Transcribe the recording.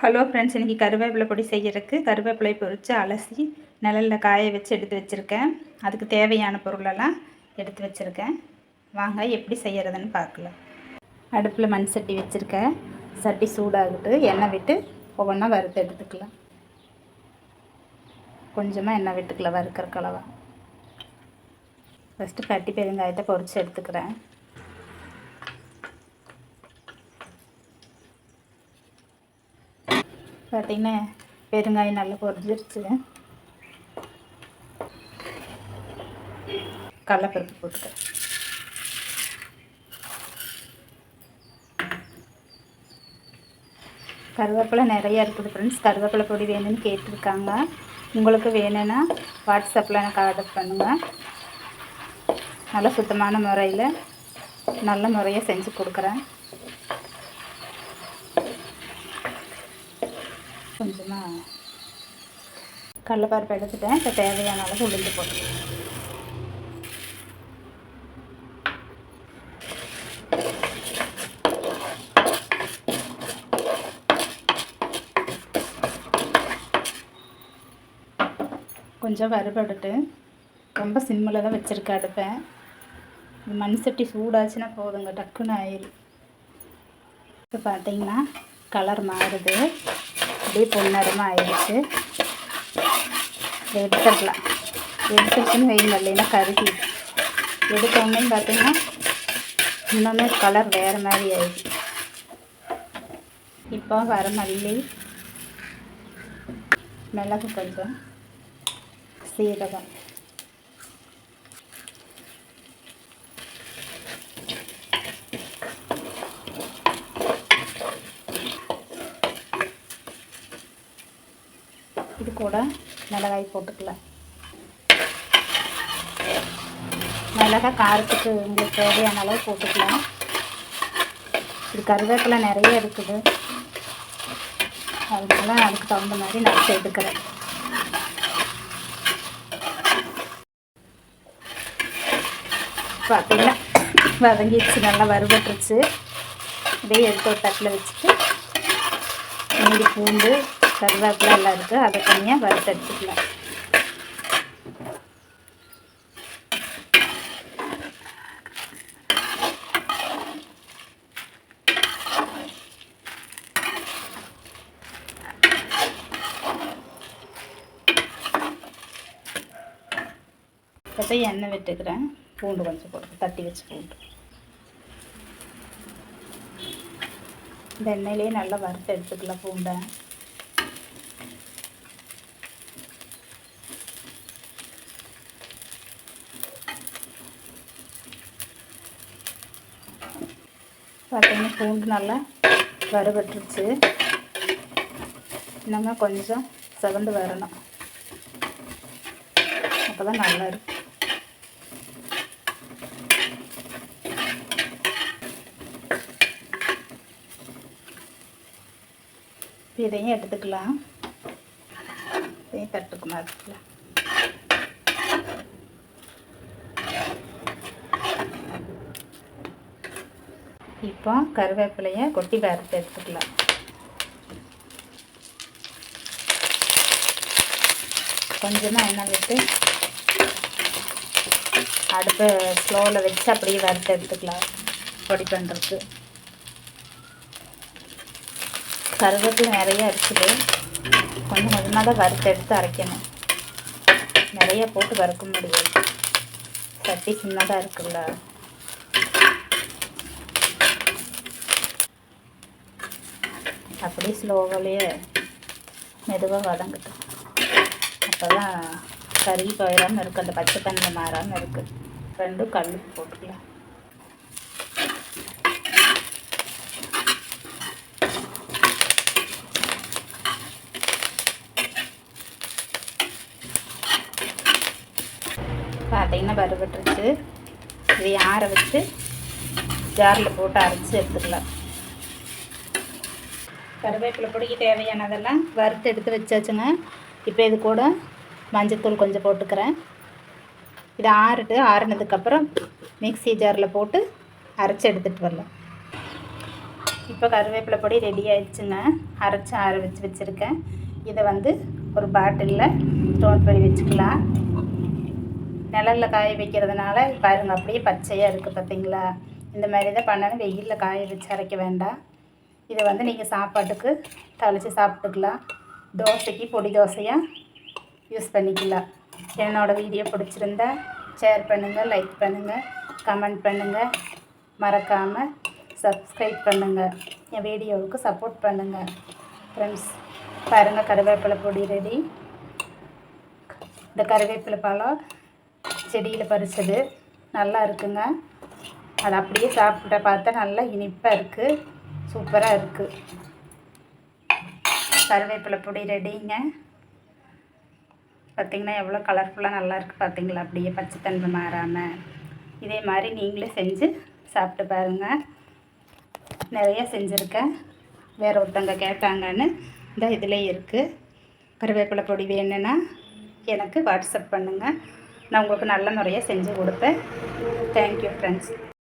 Hello friends இன்றைக்கி கருவேப்பிலை பொடி செய்கிறதுக்கு கருவேப்பிலை பொரித்து அலசி நிழலில் காய வச்சு எடுத்து வச்சுருக்கேன். அதுக்கு தேவையான பொருளெல்லாம் எடுத்து வச்சுருக்கேன். வாங்க எப்படி செய்கிறதுன்னு பார்க்கலாம். அடுப்பில் மண் சட்டி வச்சுருக்கேன். சட்டி சூடாகிட்டு எண்ணெய் விட்டு ஒவ்வொன்றா வறுத்து எடுத்துக்கலாம். கொஞ்சமாக எண்ணெய் விட்டுக்கலாம் வறுக்கிற கலவா ஃபஸ்ட்டு கட்டி பெருங்காயத்தை பொரித்து எடுத்துக்கிறேன். பார்த்தீங்கன்னா பெருங்காயம் நல்லா பொரிஞ்சிருச்சு. கடலப்பருப்பு போட்டுக்கிறேன் கருவேப்பிலை நிறையா இருக்குது ஃப்ரெண்ட்ஸ் கருவேப்பிலை பொடி வேணும்னு கேட்டிருக்காங்க. உங்களுக்கு வேணும்னா வாட்ஸ்அப்பில் எனக்கு ஆர்டர் பண்ணுங்கள் நல்ல சுத்தமான முறையில் நல்ல முறையாக செஞ்சு கொடுக்குறேன். கொஞ்சமாக கடலப்பருப்பு எடுத்துட்டேன். இப்போ தேவையான அளவு உளுந்து போட்டு கொஞ்சம் வறுபடுட்டு ரொம்ப சிம்மில் தான் வச்சுருக்கேன் அடுப்பேன் மண் சட்டி சூடாச்சுன்னா போதுங்க டக்குன்னு ஆயிடும் இப்போ பார்த்தீங்கன்னா கலர் மாறுது. அப்படியே பொன்னரமாக ஆயிடுச்சு. எடுத்துடலாம் எடுத்துருச்சுன்னு வெயில் இல்லைன்னா கருகி. எடுத்தோடனே பார்த்தீங்கன்னா இன்னுமே கலர் வேறு மாதிரி ஆயிடுச்சு. இப்போ வர மல்லி மிளகு கொஞ்சம் சீரகம் இது கூட மிளகாய் போட்டுக்கலாம். மிளகாய் காரத்துக்கு உங்களுக்கு தேவையான அளவு போட்டுக்கலாம். இது கருவேப்பிலை நிறைய இருக்குது. அதனால அதுக்கு தகுந்த மாதிரி நான் சேர்த்துக்கிறேன். பார்த்தீங்கன்னா வதங்கிடுச்சு நல்லா வறுபட்டுருச்சு. இதே எடுத்து ஒரு தட்டில் வச்சுட்டு மீதி பூண்டு கருவேப்பிலை எல்லாம் இருக்குது அதை தனியாக வறுத்து இப்போ எண்ணெய் விட்டுக்கிறேன். பூண்டு கொஞ்சம் போட்டு தட்டி வச்சு பூண்டு. இந்த எண்ணெயிலே நல்லா வறுத்து எடுத்துக்கலாம் பூண்டை. பார்த்தீங்கன்னா பூண்டு நல்லா வறுபட்டுருச்சு. இன்னும் கொஞ்சம் செவந்து வரணும். அப்போ தான் நல்லா இருக்கும் இதையும் எடுத்துக்கலாம். இதையும் தட்டுக்குமா மாற்றிக்கலாம் இப்போ கருவேப்பிலையை கொட்டி வறுத்து எடுத்துக்கலாம். கொஞ்சமாக எண்ணெய் விட்டு அடுப்பு ஸ்லோவில் வச்சு அப்படியே வறுத்து எடுத்துக்கலாம். பொடி பண்ணுறதுக்கு கருவேப்பிலை நிறைய இருக்குது கொஞ்சம் கொஞ்சமாக தான் வறுத்து எடுத்து அரைக்கணும். நிறைய போட்டு வறுக்க முடியாது. சட்டி சின்னதாக இருக்குல்ல. அப்படியே ஸ்லோவிலேயே மெதுவாக வதங்கட்டும் அப்போ தான் கறி போயிடாமல் இருக்குது அந்த பச்சை தண்ணி மாறாமல் இருக்குது ரெண்டும் கல் போட்டுக்கலாம். பார்த்தீங்கன்னா பருவட்டுருச்சு இதை ஆற வச்சு ஜாரில் போட்டு அரைச்சி எடுத்துக்கலாம். கருவேப்பிலை பொடிக்கு தேவையானதெல்லாம் வறுத்து எடுத்து வச்சாச்சுங்க. இப்போ இது கூட மஞ்சத்தூள் கொஞ்சம் போட்டுக்கிறேன். இது ஆறுட்டு ஆறுனதுக்கப்புறம் மிக்சி ஜாரில் போட்டு அரைச்சி எடுத்துகிட்டு வரலாம். இப்போ கருவேப்பிலை பொடி ரெடி ஆயிடுச்சுங்க. அரைச்சி ஆற வச்சு வச்சுருக்கேன். இதை வந்து ஒரு பாட்டிலில் ஸ்டோர் பண்ணி வச்சுக்கலாம். நிழலில் காய வைக்கிறதுனால பாருங்கள் அப்படியே பச்சையாக இருக்குது பார்த்தீங்களா இந்த மாதிரி தான் பண்ணணும். வெயிலில் காய வச்சு அரைக்க வேண்டாம். இதை வந்து நீங்கள் சாப்பாட்டுக்கு தளித்து சாப்பிட்டுக்கலாம். தோசைக்கு பொடி தோசையாக யூஸ் பண்ணிக்கலாம். என்னோடய வீடியோ பிடிச்சிருந்தா ஷேர் பண்ணுங்கள் லைக் பண்ணுங்கள் கமெண்ட் பண்ணுங்கள் மறக்காமல் சப்ஸ்கிரைப் பண்ணுங்கள் என் வீடியோவுக்கு சப்போர்ட் பண்ணுங்கள் ஃப்ரெண்ட்ஸ் பாருங்கள் கருவேப்பிலை பொடி ரெடி இந்த கருவேப்பிலை பழம் செடியில் பறிச்சது. நல்லா இருக்குங்க. அது அப்படியே சாப்பிட்ட பார்த்தா நல்லா இனிப்பாக இருக்குது சூப்பராக இருக்குது கருவேப்பிலை பொடி ரெடிங்க. பார்த்திங்கன்னா எவ்வளோ கலர்ஃபுல்லாக நல்லாயிருக்கு பார்த்திங்களா பார்த்தீங்களா அப்படியே பச்சைத்தன்மை மாறாமல் இதே மாதிரி நீங்களே செஞ்சு சாப்பிட்டு பாருங்கள் நிறைய செஞ்சுருக்கேன் வேறு ஒருத்தவங்க கேட்டாங்கன்னு இந்த இதில் இருக்குது கருவேப்பிலை பொடி வேணும்னா எனக்கு வாட்ஸ்அப் பண்ணுங்கள் நான் உங்களுக்கு நல்ல முறையாக செஞ்சு கொடுப்பேன். Thank you friends